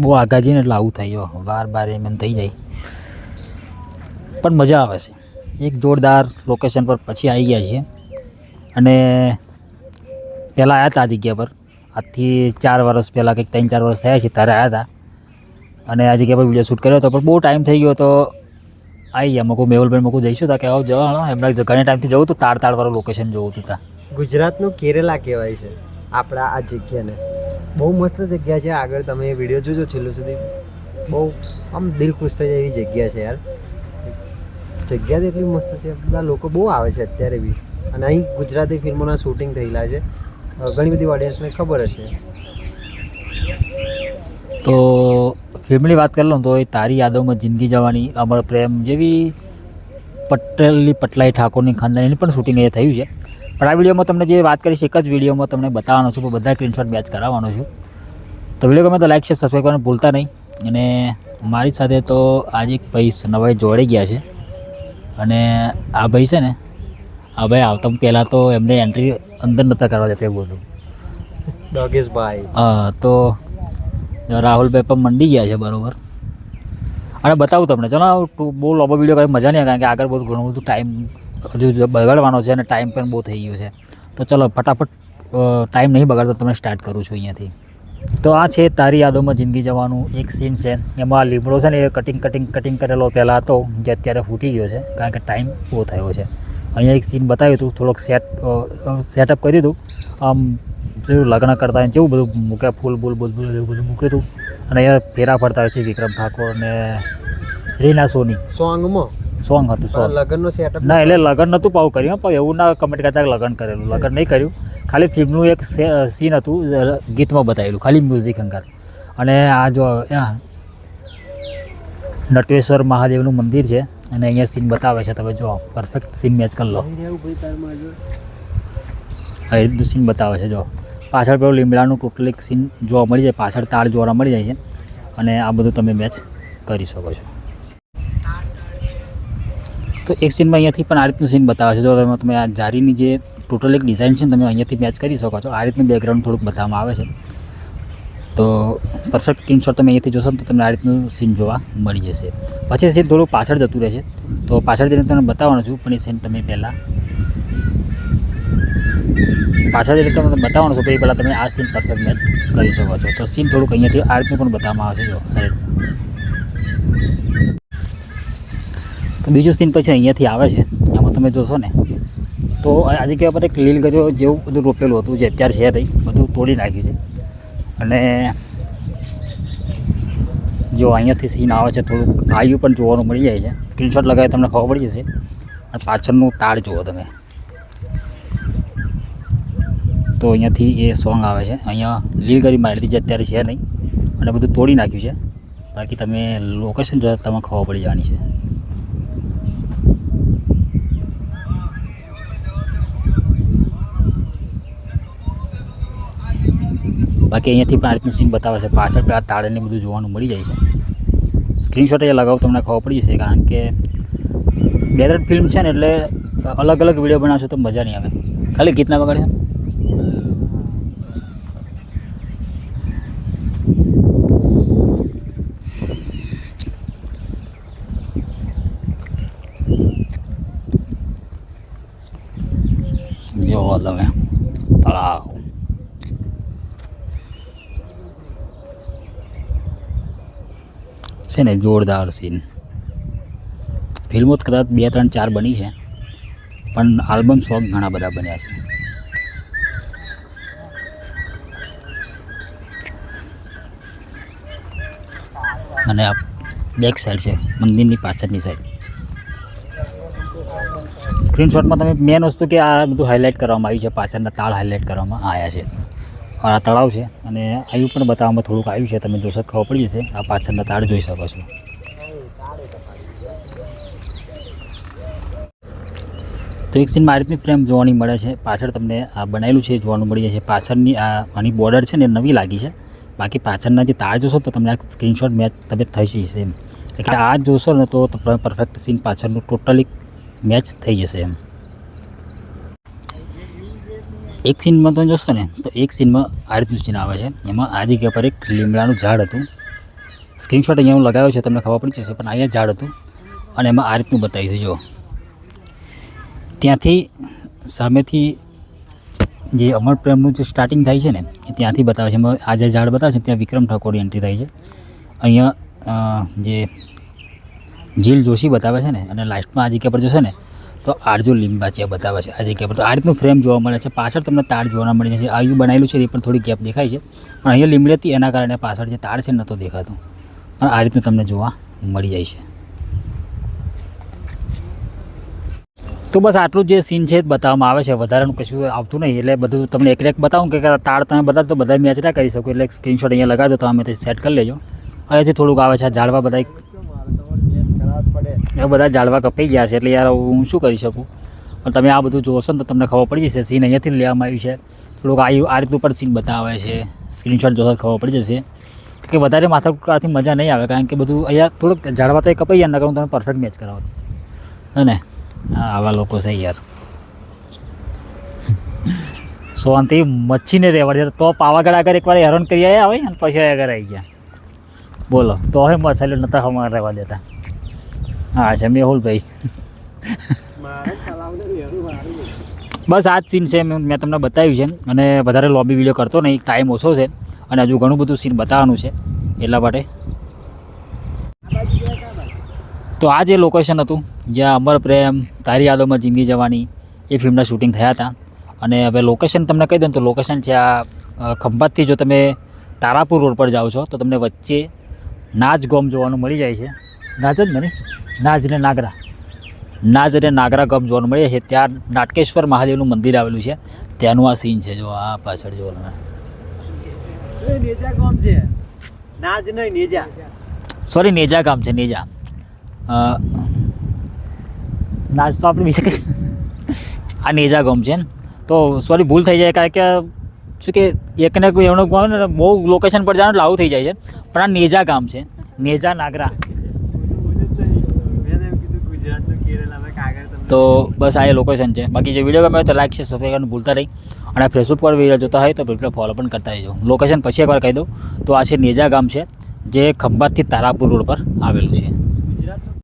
બહુ આગા જઈને એટલે આવું થઈ ગયો વાર બાર એમ એમ થઈ જાય. પણ મજા આવે છે. એક જોરદાર લોકેશન પર પછી આવી ગયા છીએ. અને પહેલાં આવ્યા હતા આ જગ્યા પર. આજથી ચાર વર્ષ પહેલાં કંઈક ત્રણ ચાર વર્ષ થયા છે ત્યારે આવ્યા હતા અને આ જગ્યા પર વીડિયો શૂટ કર્યો હતો, પણ બહુ ટાઈમ થઈ ગયો તો આવી ગયા. મકું મેહુલભાઈ મકું જઈશું તા કે, આવો જવા એમના ઘણા ટાઈમથી જવું હતું તાર તાળવાળું લોકેશન જોવું હતું ત્યાં ગુજરાતનું કેરેલા કહેવાય છે. આપણા આ જગ્યાને. બહુ મસ્ત જગ્યા છે. આગળ તમે વીડિયો જોજો છેલ્લું સુધી. બહુ આમ દિલ ખુશ થઈ જાય એવી જગ્યા છે યાર. જગ્યા એટલી મસ્ત છે. બધા લોકો બહુ આવે છે અત્યારે બી. અને અહીં ગુજરાતી ફિલ્મોના શૂટિંગ થયેલા છે. ઘણી બધી ઓડિયન્સને ખબર હશે. તો ફિલ્મની વાત કરી લઉં તો એ તારી યાદોમાં જિંદગી જવાની, અમર પ્રેમ જેવી પટેલની પટલાઈ ઠાકોરની ખાનદાનીની પણ શૂટિંગ એ થયું છે. પણ આ વિડીયોમાં તમને જે વાત કરીશ એક જ વિડીયોમાં તમને બતાવવાનો છું બધા સ્ક્રીનશોટ મેચ કરાવવાનો છું. તો વીડિયો ગમે તો લાઈક છે સબસ્ક્રાઈબ કરવાનું ભૂલતા નહીં. અને મારી સાથે તો આજે એક ભાઈ નવાઈ જોડે ગયા છે. અને આ ભાઈ છે ને આ ભાઈ આવતા પહેલાં તો એમને એન્ટ્રી અંદર નહોતા કરવા જતા બોલું. ડોગેશભાઈ હા તો રાહુલભાઈ પણ મંડી ગયા છે બરોબર. અને બતાવું તમને. ચલો બહુ લાંબો વીડિયો કંઈ મજા નહીં કારણ કે આગળ બહુ ઘણું બધું ટાઈમ હજુ બગાડવાનો છે અને ટાઈમ પણ બહુ થઈ ગયો છે. તો ચલો, ફટાફટ ટાઈમ નહીં બગાડતો, તમને સ્ટાર્ટ કરું છું અહીંયાથી. તો આ છે તારી યાદોમાં જિંદગી જવાનું એક સીન છે. એમાં લીમડો છે ને, એ કટિંગ કટિંગ કટિંગ કરેલો પહેલાં હતો જે અત્યારે ફૂટી ગયો છે, કારણ કે ટાઈમ બહુ થયો છે. અહીંયા એક સીન બતાવ્યું હતું, થોડોક સેટ સેટઅપ કર્યું હતું. આમ જેવું લગ્ન કરતા હોય જેવું બધું મૂકે ફૂલ બૂલ બધું બૂલ એવું બધું મૂક્યું હતું અને અહીંયા ફેરા ફરતા હોય છે વિક્રમ ઠાકોર અને રીના સોની. સોંગમાં? સોંગ હતું સોંગ. લગ્નનો સેટઅપ ના એટલે લગ્ન નહોતું પાવું કર્યું હં, પણ એવું ના કમેન્ટ કરતા લગ્ન કરેલું. લગ્ન નહીં કર્યું. ખાલી ફિલ્મનું એક સીન હતું ગીતમાં બતાવેલું ખાલી મ્યુઝિક અંગાર. અને આ જો નટેશ્વર મહાદેવનું મંદિર છે અને અહીંયા સીન બતાવે છે તમે જો પરફેક્ટ સીન મેચ કરી લો. આ રીતનું સીન બતાવે છે જો પાછળ પેલું લીમડાનું ટોટલ સીન જોવા મળી જાય, પાછળ તાળ જોવા મળી જાય છે. અને આ બધું તમે મેચ કરી શકો છો. તો એક સીનમાં અહીંયાથી પણ આ રીતનું સીન બતાવે છે. જો તમે તમે આ જારીની જે ટોટલ એક ડિઝાઇન છે તમે અહીંયાથી મેચ કરી શકો છો. આ રીતનું બેકગ્રાઉન્ડ થોડુંક બતાવવામાં આવે છે. તો પરફેક્ટ સ્ક્રીનશોટ તમે અહીંયાથી જોશો તો તમને આ રીતનું સીન જોવા મળી જશે. પછી સીન થોડું પાછળ જતું રહેશે તો પાછળ જઈને તમને બતાવવાનું છું, પણ એ સીન તમે પહેલાં પાછળ રીતે તમને બતાવવાનું છું પછી પહેલાં તમે આ સીન પરફેક્ટ મેચ કરી શકો છો. તો સીન થોડુંક અહીંયાથી આ રીતનું પણ બતાવવામાં આવે છે જો, આ તો બીજું સીન પછી અહીંયાથી આવે છે. એમાં તમે જોશો ને, તો આ જગ્યા પર એક લીલ ગજો જેવું બધું રોપેલું હતું, જે અત્યારે છે નહીં, બધું તોડી નાખ્યું છે. અને જો અહીંયાથી સીન આવે છે, થોડુંક આયુ પણ જોવાનું મળી જાય છે. સ્ક્રીનશોટ લગાવી તમને ખબર પડી જશે. અને પાછળનું તાળ જુઓ તમે. તો અહીંયાથી એ સોંગ આવે છે. અહીંયા લીલગરી મારી હતી જે અત્યારે છે નહીં. અને બધું તોડી નાખ્યું છે. બાકી તમે લોકેશન જો તમે ખબર પડી જવાની છે. બાકી અહીંયાથી પણ આ સીન બતાવે છે. પાછળ પેલા તાળને બધું જોવાનું મળી જાય છે. સ્ક્રીનશોટ એ લગાવ તમને ખબર પડી જશે, કારણ કે બે ત્રણ ફિલ્મ છે ને એટલે અલગ અલગ વીડિયો બનાવશો તો મજા નહીં આવે. ખાલી ગીતના વગાડે જો તમે તળાવ છે ને જોરદાર સીન ફિલ્મો કદાચ બે, ત્રણ, ચાર બની છે, પણ આલ્બમ સોંગ ઘણા બધા બન્યા છે. અને આ બેક સાઈડ છે, મંદિરની પાછળની સાઈડ સ્ક્રીનશોટમાં તમે મેન વસ્તુ કે આ બધું હાઇલાઇટ કરવામાં આવ્યું છે, પાછળના તાળ હાઇલાઇટ કરવામાં આવ્યા છે. આ તળાવ છે અને આવ્યું પણ બતાવવામાં થોડુંક આવ્યું છે, તમે જોશો ખબર પડી જશે. આ પાછળના તાળ જોઈ શકો છો. તો એક સીનમાં આ રીતની ફ્રેમ જોવાની મળે છે. પાછળ તમને આ બનાવેલું છે, જોવાનું મળી જાય છે. પાછળની આ આની બોર્ડર છે ને નવી લાગી છે. બાકી પાછળના જે તાર જોશો તો તમને આ સ્ક્રીનશોટ મેચ તમે થઈ જશે એમ. એટલે આ જોશો ને તો પરફેક્ટ સીન પાછળનું ટોટલી મેચ થઈ જશે એમ. એક સીનમાં તમે જોશો ને, તો એક સીનમાં આ રીતનું સીન આવે છે. એમાં આ જગ્યા પર એક લીમડાનું ઝાડ હતું. સ્ક્રીનશોટ અહીંયા હું લગાવ્યો છે, તમને ખબર પડી જશે, પણ અહીંયા ઝાડ હતું. અને એમાં આ રીતનું બતાવી છે જો ત્યાંથી સામેથી જે અમર પ્રેમનું જે સ્ટાર્ટિંગ થાય છે ને, એ ત્યાંથી બતાવે છે. આ જે ઝાડ બતાવે છે, ત્યાં વિક્રમ ઠાકોરની એન્ટ્રી થાય છે. અહીંયા જે જીલ જોશી બતાવે છે ને, અને લાસ્ટમાં આ જગ્યા પર જોશે ને, તો આરજુ છે બતાવે છે આ જગ્યા પર. તો આ રીતનું ફ્રેમ જોવા મળે છે. પાછળ તમને તાર જોવા મળી છે આ બનાવેલું છે એ પણ થોડી ગેપ દેખાય છે. પણ અહીંયા લીમડી હતી, એના કારણે પાછળ જે તાર છે નહોતો દેખાતો. પણ આ રીતનું તમને જોવા મળી જાય છે. તો બસ આટલું જે સીન છે બતાવવામાં આવે છે. વધારાનું કશું આવતું નહીં. એટલે બધું તમને એક બતાવું કે તાળ તમે બધા તો બધા મેચ ના કરી શકો. એટલે સ્ક્રીનશોટ અહીંયા લગાવી દો, તો અમે તે સેટ કરી લેજો. અહીંયાથી થોડુંક આવે છે, આ ઝાડવા બધા એ બધા ઝાડવા કપાઈ ગયા છે. એટલે યાર હું શું કરી શકું? પણ તમે આ બધું જોશો ને તો તમને ખબર પડી જશે. સીન અહીંયાથી લેવામાં આવ્યું છે. થોડુંક આ આ રીતનું પણ સીન બતાવે છે. સ્ક્રીનશોટ જોશો તો ખબર પડી જશે. કે વધારે માથાકૂટથી મજા નહીં આવે કારણ કે બધું અહીંયા થોડુંક ઝાડવા તો કપાઈ ગયા નકર હું તમે પરફેક્ટ મેચ કરાવો. હે ને? હા, આવા લોકો છે યાર. શાંતિ મચ્છીને રહેવા દે. તો પાવાગઢ આગળ એકવાર હેરાન કરી આવ્યા હોય અને પછી આગળ આવી ગયા. બોલો તો હવે મસાલો નતા હમણાં રહેવા દેતા. હા, છે મેહુલભાઈ બસ આ જ સીન છે, મેં તમને બતાવ્યું છે. અને વધારે લોબી વીડિયો કરતો નહીં ટાઈમ ઓછો છે. અને હજુ ઘણું બધું સીન બતાવવાનું છે, એટલા માટે. તો આ જે લોકેશન હતું, જ્યાં અમર પ્રેમ, તારી યાદોમાં જિંદગી જવાની, એ ફિલ્મના શૂટિંગ થયા હતા. અને હવે લોકેશન તમને કહી દઉં તો લોકેશન છે આ ખંભાતથી જો તમે તારાપુર રોડ પર જાઓ છો, તો તમને વચ્ચે નાચ ગોમ જોવાનું મળી જાય છે. નાચ જ ને નહીં? નાચ ને નાગરા. નાજ અને નાગરા ગમ જોવા મળે છે. ત્યાં નાટકેશ્વર મહાદેવનું મંદિર આવેલું છે. ત્યાંનું આ સીન છે. જો આ પાછળ જો તમે. નેજા કોમ છે. નાજ નહીં નેજા. સોરી નેજા ગામ છે નેજા. નાજ તો આપણે બીજા આ નેજા ગામ છે તો સોરી ભૂલ થઈ જાય કારણ કે શું કે એકને કોઈ એમનો ગામ ને બહુ લોકેશન પર જાણે લાવું થઈ જાય છે. પણ આ નેજા ગામ છે. નેજા નાગરા. તો બસ આ લોકેશન છે. બાકી જે વીડિયો ગમે તો લાઈક છે સબસ્ક્રાઈબ કરવાનું ભૂલતા રહી અને ફેસબુક પર વીડિયો જોતા હોય તો બિલકુલ ફોલો પણ કરતા રહેજો. લોકેશન પછી એકવાર કહી દઉં. તો આ છે નેજા ગામ છે, જે ખંભાતથી તારાપુર રોડ પર આવેલું છે.